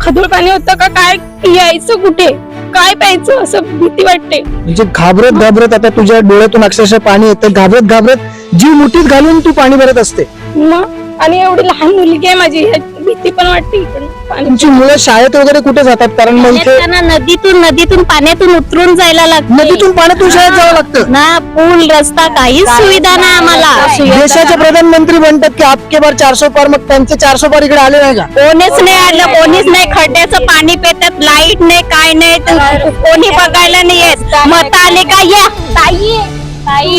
खदूळ पाणी होतं का? काय यायचं कुठे? काय प्यायचं? असं भीती वाटते. म्हणजे घाबरत घाबरत आता तुझ्या डोळ्यातून अक्षरशः पाणी येतं. घाबरत घाबरत जीव मुठीत घालून तू पाणी भरत असते. मग? आणि एवढी लहान मुलगी आहे माझी. भीती पण वाटते पाणी तुमची मुलं शाळेत वगैरे कुठे जातात? कारण मग त्यांना नदीतून नदीतून पाण्यातून उतरून जायला लागते. नदीतून पाण्यातून शाळेत जावं लागतं. ना पूल रस्ता काहीच सुविधा नाही. आम्हाला देशाचे प्रधानमंत्री म्हणतात की आपके बार चारशे पार मग त्यांचे चारशे पार इकडे आले नाही का? कोणीच नाही आलं कोणीच नाही खड्ड्याचं पाणी पेतात लाइट नाही काय नाही तर कोणी बघायला नाही येत. मत आले का या? ताई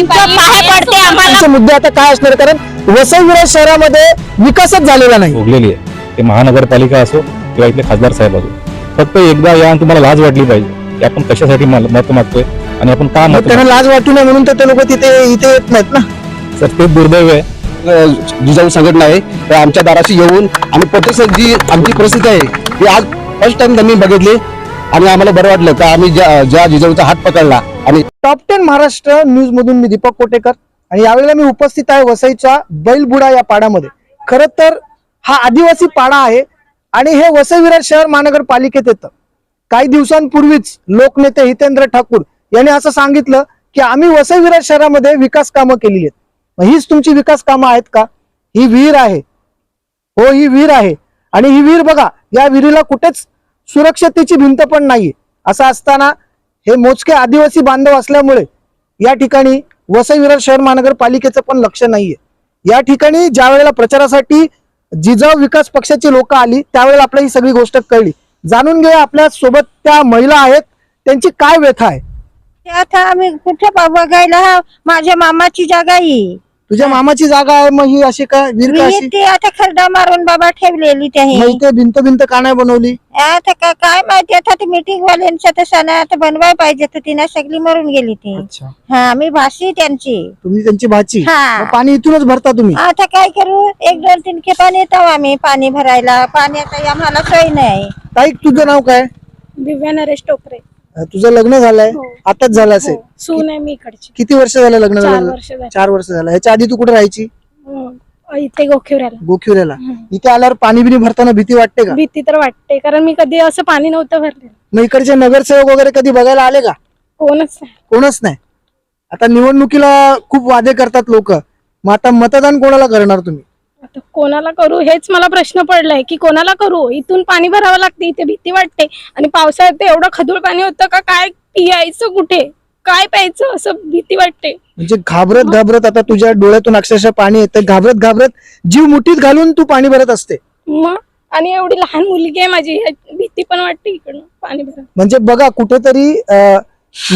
तुमचं पाय पडते आम्हाला. मुद्दे आता काय असणार? कारण वसई विरार शहरामध्ये विकासच झालेला नाही. भोगलेली आहे. ते महानगरपालिका असो किंवा इथले खासदार साहेब असो. फक्त एकदा या तुम्हाला लाज वाटली पाहिजे की आपण कशासाठी मत मागतोय आणि आपण का मग मत त्यांना लाज वाटू नये म्हणून तर ते लोक तिथे इथे येत नाहीत ना. मागतोय? तर ते दुर्दैव आहे. जिजाऊ संघटना आहे तर आमच्या दाराशी येऊन आणि प्रत्यक्ष जी आमची परिस्थिती आहे ती आज फर्स्ट टाइम त्यांनी बघितली आणि आम्हाला बरं वाटलं का आम्ही ज्या ज्या जिजाऊचा हात पकडला आणि टॉप टेन महाराष्ट्र न्यूज मधून मी दीपक कोटेकर आणि यावेळेला मी उपस्थित आहे वसईच्या बैलबुडा या पाड्यामध्ये. खर तर हा आदिवासी पाडा आहे आणि हे वसईविरार शहर महानगरपालिकेत येतं. काही दिवसांपूर्वीच लोकनेते हितेंद्र ठाकूर यांनी असं सांगितलं की आम्ही वसईविरार शहरामध्ये विकास कामं केलेली आहेत. हीच तुमची विकास कामं आहेत का? ही विहीर आहे. हो ही विहीर आहे. आणि ही विहीर बघा या विहिरीला कुठेच सुरक्षतेची भिंत पण नाहीये. असं असताना हे मोजके आदिवासी बांधव असल्यामुळे या ठिकाणी वसई विरार शहर महानगरपालिकेचं पण लक्ष नाहीये. या ठिकाणी ज्या वेळेला प्रचारासाठी जिजाऊ विकास पक्षाची लोक आली त्यावेळेला आपल्याला ही सगळी गोष्ट कळली. जाणून घेऊया आपल्यासोबत त्या महिला आहेत त्यांची काय व्यथा आहे? आता आम्ही कुठे बघायला? माझ्या मामाची जागा ही. तुझ्या मामाची जागा आहे मग ही अशी काय विहीर का मी अशी ती आता खरडा मारून बाबा ठेवलेली इथे भिंत भिंत का नाही बनवली? आता का- काय माहिती आता ते मीटिंग वाल्यांच्या तसं ना आता बनवाय पाहिजे तर तिने सगळी मरून गेली ती. अच्छा. हा मी भाषी त्यांची. तुम्ही त्यांची भाची? हा. मग पाणी इथूनच भरता तुम्ही? आता काय करू? एक दोन तीन खेपाने येतो आम्ही पाणी भरायला. पाण्याचा आम्हाला सोय नाही. ताई तुझं नाव काय? दिव्या नरेश टोकरे. तुझं लग्न झालंय हो. आताच झालं असेल. हो, सून आहे मी इकडची. किती वर्ष झालं लग्न चार झालं? वर्ष झाली. चार वर्ष झालं. ह्याच्या आधी तू कुठे राहायची? इथे गोखिवऱ्याला. गोखिवऱ्याला. इथे आल्यावर पाणी बिनी भरताना भीती वाटते का? भीती तर वाटते कारण मी कधी असं पाणी नव्हतं भरलेलं. मग इकडचे नगरसेवक वगैरे कधी बघायला आले का? कोणच नाही. कोणच नाही. आता निवडणुकीला खूप वादे करतात लोक. मग आता मतदान कोणाला करणार तुम्ही? आता कोणाला करू? हेच मला प्रश्न पडलाय की कोणाला करू? इथून पाणी भरावं लागते इथे भीती वाटते. आणि पावसाळ्यात ते एवढं खदूळ पाणी होतं का काय यायचं कुठे? काय प्यायचं? असं भीती वाटते. म्हणजे घाबरत घाबरत आता तुझ्या डोळ्यातून अक्षरशः पाणी येतं. घाबरत घाबरत जीव मुठीत घालून तू पाणी भरत असते. मग? आणि एवढी लहान मुलगी आहे माझी ह्या- भीती पण वाटते इकडनं पाणी भरा म्हणजे बघा कुठेतरी अं,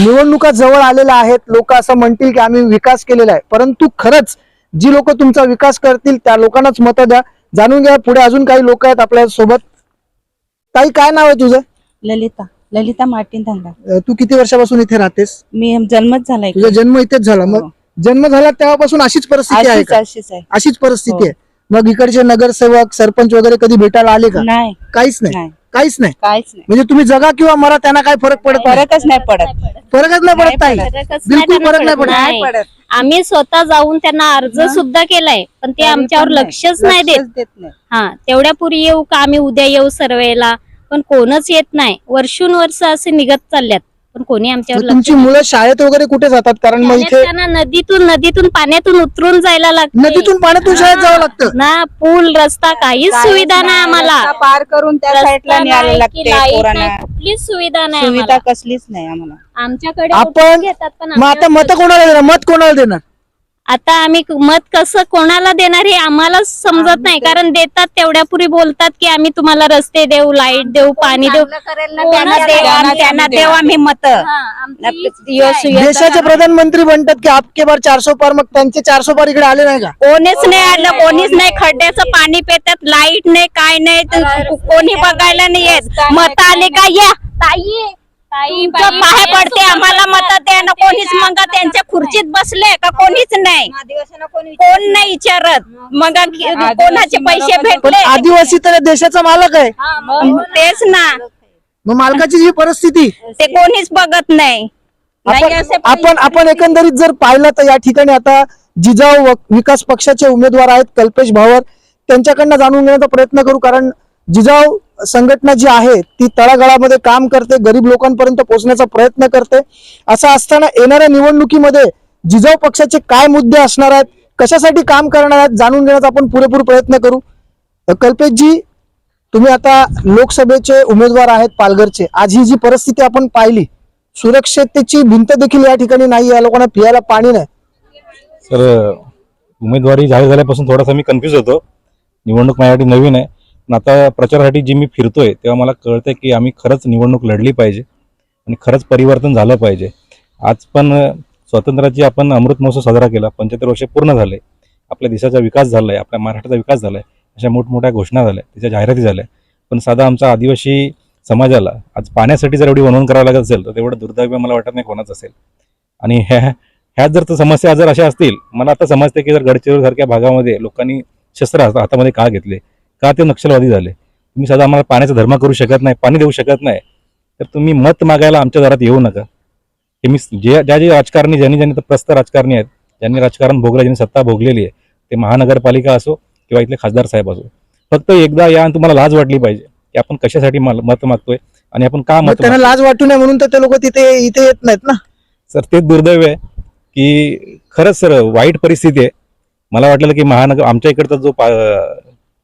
निवडणुका जवळ आलेल्या आहेत. लोक असं म्हणतील की आम्ही विकास केलेला आहे. परंतु खरंच जी लोक तुमचा विकास करतील त्या लोकांनाच मतं द्या. जाणून घ्या पुढे अजून काही लोक आहेत आपल्यासोबत. ताई काय नाव आहे तुझं? ललिता. ललिता मार्टिन धांगडा अं, तू किती वर्षापासून इथे राहतेस? मी जन्मच झालाय तुझा जन्म इथेच झाला. मग हो. जन्म झाला तेव्हापासून अशीच परिस्थिती आहे अशीच का अशीच आहे. अशीच परिस्थिती हो. आहे. मग इकडचे नगरसेवक सरपंच वगैरे कधी भेटायला आले का? नाही. काहीच नाही. नाही. काहीच नाही. काहीच नाही. म्हणजे तुम्ही जगा किंवा मरा त्यांना काय फरक पडत नाही. फरकच नाही पडत. फरकच नाही पडत ताई. फरकच बिलकुल नाही फरक नाही पडत. नाही. पडत. आम्ही स्वतः जाऊन त्यांना अर्ज सुद्धा केलाय पण ते आमच्यावर लक्षच नाही देत. लक्षच देत नाही. हा तेवढ्या पुरी येऊ का? आम्ही उद्या येऊ सर्वेला. पण कोणच येत नाही. वर्षून वर्ष असे निघत चालल्यात. पण कोणी आमच्यावर लक्ष तुमची मुलं शाळेत वगैरे कुठे जातात? कारण मग इथे त्यांना नदीतून नदीतून पाण्यातून उतरून जायला लागते नदीतून पाण्यातून शाळेत जावं लागतं. ना पूल रस्ता काहीच सुविधा नाही आम्हाला. रस्ता पार करून त्या रस्ता साईडला न्यायला की लागते लाइट पोरांना. नाही, कुठलीच सुविधा नाही सुविधा आम्हाला. कसलीच नाही आम्हाला. आमच्याकडे आपण- घेतात पण मग आता आमच्यावर मत कोणाला देणार? मत कोणाला देणार? आता आम्ही मत कसं कोणाला देणार हे आम्हालाच समजत नाही कारण देतात तेवढ्या पुरी बोलतात की आम्ही तुम्हाला रस्ते देऊ लाइट देऊ पाणी देऊ. त्यांना देऊ आम्ही- मत. देशाचे प्रधानमंत्री म्हणतात की आपके बार चारशे पार मग त्यांचे चारशे पार इकडे आले नाही का? कोणीच नाही आलं कोणीच नाही खड्ड्याचं पाणी पेतात लाइट नाही काय नाही कोणी बघायला नाही येत. मत आले का या? ताई तुमचं पाय पडते आम्हाला मत द्या ना कोणीच मग त्यांच्या खुर्चीत बसले का कोणीच नाही. कोण नाही विचारत. मग कोणाचे पैसे पण भेटले? आदिवासी तर देशाचा मालक आहे. तेच ना. मग मालकाची जी परिस्थिती ते कोणीच बघत नाही. नाही आपण असे आपण आपण एकंदरीत जर पाहिलं तर या ठिकाणी आता जिजाऊ व- विकास पक्षाचे उमेदवार आहेत कल्पेश भावर. त्यांच्याकडनं जाणून घेण्याचा प्रयत्न करू कारण जिजाऊ संघटना जी आहे ती तळागाळामध्ये काम करते गरीब लोकांपर्यंत पोहोचण्याचा प्रयत्न करते. असं असताना येणाऱ्या निवडणुकीमध्ये जिजाऊ पक्षाचे काय मुद्दे असणार आहेत कशासाठी काम करणार आहेत जाणून घेण्याचा आपण पुरेपूर प्रयत्न करू. कल्पेशजी तुम्ही आता लोकसभेचे उमेदवार आहेत पालघरचे. आज ही जी परिस्थिती आपण पाहिली सुरक्षिततेची भिंत देखील या ठिकाणी नाही या लोकांना पियाला पाणी नाही. तर उमेदवारी जाहीर झाल्यापासून थोडासा मी कन्फ्यूज होतो. निवडणूक माझ्यासाठी नवीन आहे. आता प्रचारासाठी जी मी फिरतोय तेव्हा मला कळतंय की आम्ही खरंच निवडणूक लढली पाहिजे आणि खरंच परिवर्तन झालं पाहिजे. आज पण स्वातंत्र्याची आपण अमृत महोत्सव साजरा केला पंच्याहत्तर वर्ष पूर्ण झाले. आपल्या देशाचा विकास झालाय आपल्या महाराष्ट्राचा विकास झालाय. अशा मोठमोठ्या घोषणा झाल्या त्याच्या जाहिराती झाल्या. पण साधा आमचा आदिवासी समाजाला आज पाण्यासाठी जर एवढी वनवण करावं लागत असेल तर तेवढं दुर्दैव मला वाटत नाही कोणाच असेल. आणि ह्या ह्यात जर तर समस्या जर अशा असतील मला आता समजते की जर गडचिरोली सारख्या भागामध्ये लोकांनी शस्त्र हातामध्ये का घेतले? का ते नक्षलवादी झाले? तुम्ही साधा आम्हाला पाण्याचा धर्म करू शकत नाही पाणी देऊ शकत नाही. तर तुम्ही मत मागायला आमच्या दारात येऊ नका. हे मी जे ज्या जे राजकारणी ज्यांनी ज्यांनी तर प्रस्त राजकारणी आहेत ज्यांनी राजकारण भोगलं ज्यांनी सत्ता भोगलेली आहे ते महानगरपालिका असो किंवा इथले खासदार साहेब असो फक्त एकदा या आणि तुम्हाला लाज वाटली पाहिजे की आपण कशासाठी मत मागतोय आणि आपण का मत त्यांना लाज वाटू नये म्हणून तर ते लोक तिथे इथे येत नाहीत ना. सर तेच दुर्दैव आहे की खरंच सर वाईट परिस्थिती आहे. मला वाटलेलं की महानगर आमच्या इकडचा जो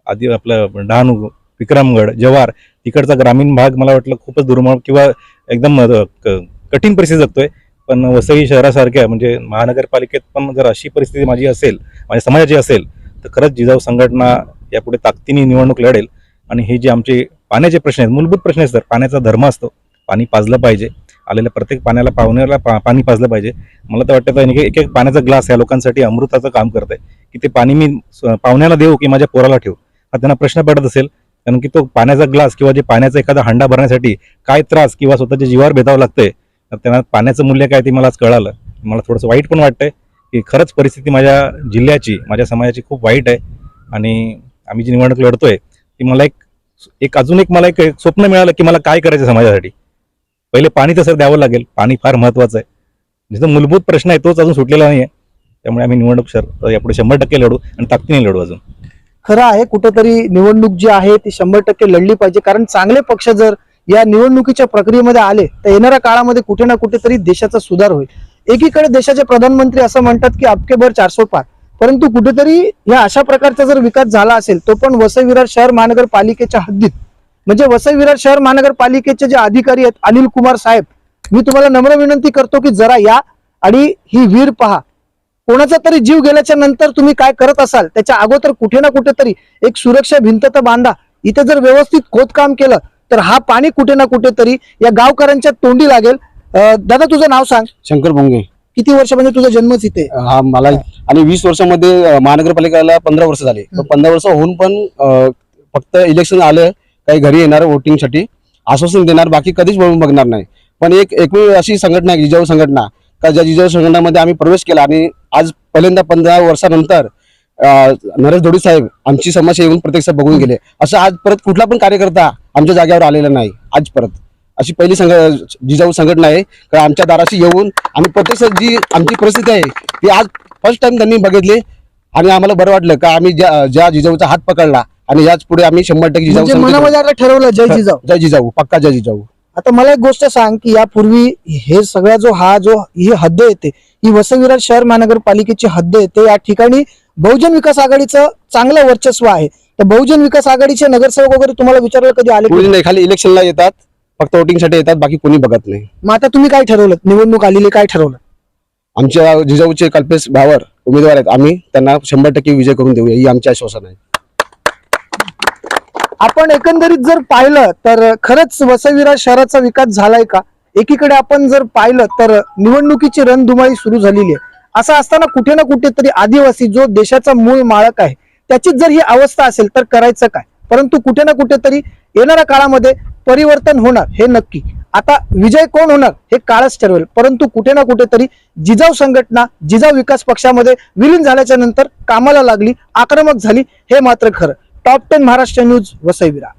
आधी आपलं डहाणू विक्रमगड जव्हार तिकडचा ग्रामीण भाग मला वाटलं खूपच दुर्मळ किंवा एकदम क- कठीण परिस्थिती जगतोय. पण वसई शहरासारख्या म्हणजे महानगरपालिकेत पण जर अशी परिस्थिती माझी असेल माझ्या समाजाची असेल तर खरंच जिजाऊ संघटना यापुढे ताकदीने निवडणूक लढेल. आणि हे जे आमचे पाण्याचे प्रश्न आहेत मूलभूत प्रश्न आहेत सर पाण्याचा धर्म असतो. पाणी पाजलं पाहिजे. आलेल्या प्रत्येक पाण्याला पाहुण्याला पा- पाणी पाजलं पाहिजे. मला तर वाटतं की एक एक पाण्याचा ग्लास या लोकांसाठी अमृताचं काम करत आहे की ते पाणी मी स- पाहुण्याला देऊ की माझ्या पोराला ठेवू? हा त्यांना प्रश्न पडत असेल कारण की तो पाण्याचा ग्लास किंवा जे पाण्याचा एखादा हंडा भरण्यासाठी काय त्रास किंवा स्वतःच्या जीवावर बेतावं लागतंय तर त्यांना पाण्याचं मूल्य काय ते मला आज कळालं. मला थोडंसं वाईट पण वाटतंय की खरंच परिस्थिती माझ्या जिल्ह्याची माझ्या समाजाची खूप वाईट आहे. आणि आम्ही जी निवडणूक लढतोय ती मला एक एक अजून एक मला एक स्वप्न मिळालं की मला काय करायचं समाजासाठी. पहिले पाणी तर सर द्यावं लागेल पाणी फार महत्वाचं आहे. म्हणजे जिथं मूलभूत प्रश्न आहे तोच अजून सुटलेला नाही आहे त्यामुळे आम्ही निवडणूक सर यापुढे शंभर टक्के लढू आणि ताकदीने लढू अजून. खरं आहे कुठंतरी निवडणूक जी आहे ती शंभर टक्के लढली पाहिजे. कारण चांगले पक्ष जर या निवडणुकीच्या प्रक्रियेमध्ये आले तर येणाऱ्या काळामध्ये कुठे ना कुठेतरी देशाचा सुधार होईल. एकीकडे देशाचे प्रधानमंत्री असं म्हणतात की अबके भर चारसो पार. परंतु कुठेतरी या अशा प्रकारचा जर विकास झाला असेल तो पण वसई विरार शहर महानगरपालिकेच्या हद्दीत. म्हणजे वसई विरार शहर महानगरपालिकेचे जे अधिकारी आहेत अनिल कुमार साहेब मी तुम्हाला नम्र विनंती करतो की जरा या आणि ही वीर पहा. कोणाचा तरी जीव गेल्याच्यानंतर तुम्ही काय करत असाल त्याच्या अगोदर कुठे ना कुठेतरी एक सुरक्षा भिंत तर बांधा. इथे जर व्यवस्थित खोदकाम केलं तर हा पाणी कुठे ना कुठेतरी या गावकऱ्यांच्या तोंडी लागेल. दादा तुझं नाव सांग. शंकर भोंगे किती वर्ष म्हणजे तुझा जन्मच इथे? हा मला आणि वीस वर्षामध्ये महानगरपालिकेला पंधरा वर्ष झाले. पंधरा वर्ष होऊन पण फक्त इलेक्शन आलं काही घरी येणार वोटिंगसाठी आश्वासन देणार बाकी कधीच बघणार नाही. पण एक एकमेव अशी संघटना आहे जिजाऊ संघटना. का ज्या जिजाऊ संघटनामध्ये आम्ही प्रवेश केला आणि आज पहिल्यांदा पंधरा वर्षानंतर नरेश धोडी साहेब आमची समस्या येऊन प्रत्यक्ष बघून गेले. असं आज परत कुठला पण कार्यकर्ता आमच्या जागेवर आलेला नाही आज परत. अशी पहिली संघ जिजाऊ संघटना आहे. का आमच्या दाराशी येऊन आणि प्रत्यक्ष जी आमची परिस्थिती आहे ती आज फर्स्ट टाइम त्यांनी बघितली आणि आम्हाला बरं वाटलं का आम्ही ज्या ज्या जिजाऊचा हात पकडला आणि याच पुढे आम्ही शंभर टक्के जिजाऊ म्हणजे ठरवलं जय जिजाऊ. जय जिजाऊ पक्का जय जिजाऊ. आता मला एक गोष्ट सांग की यापूर्वी हे सगळा जो हा जो ही हद्द येते ही वसविरार शहर महानगरपालिकेची हद्द येते या ठिकाणी बहुजन विकास आघाडीचं चांगलं वर्चस्व आहे. तर बहुजन विकास आघाडीचे नगरसेवक वगैरे तुम्हाला विचारलं कधी आले कोणी? नाही? खाली इलेक्शनला येतात फक्त वोटिंगसाठी येतात बाकी कोणी बघत नाही. मग आता तुम्ही काय ठरवलं? निवडणूक आलेली काय ठरवलं? आमच्या जिजाऊचे कल्पेश भावर उमेदवार आहेत. आम्ही त्यांना शंभर टक्के विजय करून देऊया ही आमची आश्वासन आहे आपण एकंदरीत जर पाहिलं तर खरंच वसविरा शहराचा विकास झालाय का? एकीकडे आपण जर पाहिलं तर निवडणुकीची रणधुमाळी सुरू झालेली आहे. असं असताना कुठे ना कुठेतरी आदिवासी जो देशाचा मूळ माळक आहे त्याचीच जर ही अवस्था असेल तर करायचं काय? परंतु कुठे ना कुठेतरी येणाऱ्या काळामध्ये परिवर्तन होणार हे नक्की. आता विजय कोण होणार हे काळच ठरवेल. परंतु कुठे ना कुठेतरी जिजाऊ संघटना जिजाऊ विकास पक्षामध्ये विलीन झाल्याच्यानंतर कामाला लागली आक्रमक झाली हे मात्र खरं. Top ten Maharashtra news वसईविरा